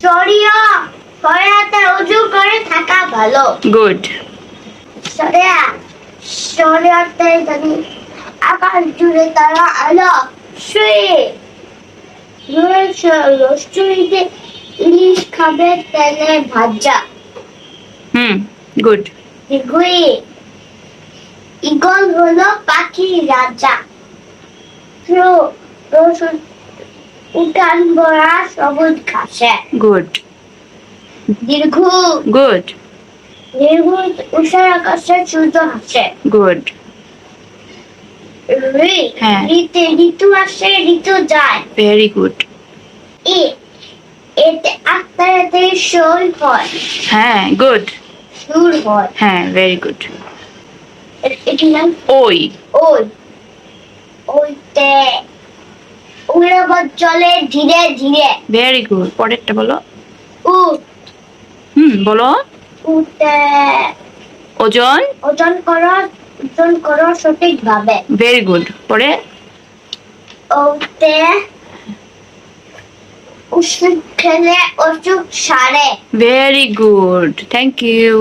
শরীয় শরীয়তে উজু করে থাকা ভালো। গুড শরিয়া শরীয়তে যদি আকাশ জুড়ে তারা আলো শুয়ে। রসুইতে ইলিশ খাবে তেলে ভাজা। হুম গুড ইগুই ইগল হলো পাখি রাজা। রসুন উঠান ভরা সবুজ ঘাসে। গুড। দীর্ঘ। গুড। দীর্ঘ উষার আকাশে সূর্য হাসে গুড। হ্যাঁ। ঋতু আসে ঋতু যায়। Very good. এ এতে আত্মাতে সই হয়। হ্যাঁ গুড। সুর হয়। হ্যাঁ ভেরি গুড। এটি নাম? ওই। ওই। ওইতে চলে ধীরে ধীরে। ভেরি গুড পরেরটা বলো। উ হুম বলো। উঠে ওজন? ওজন করো ওজন করো সঠিকভাবে। ভেরি গুড পরে? ওতে ওষুধ খেলে অসুখ সারে। Very good thank you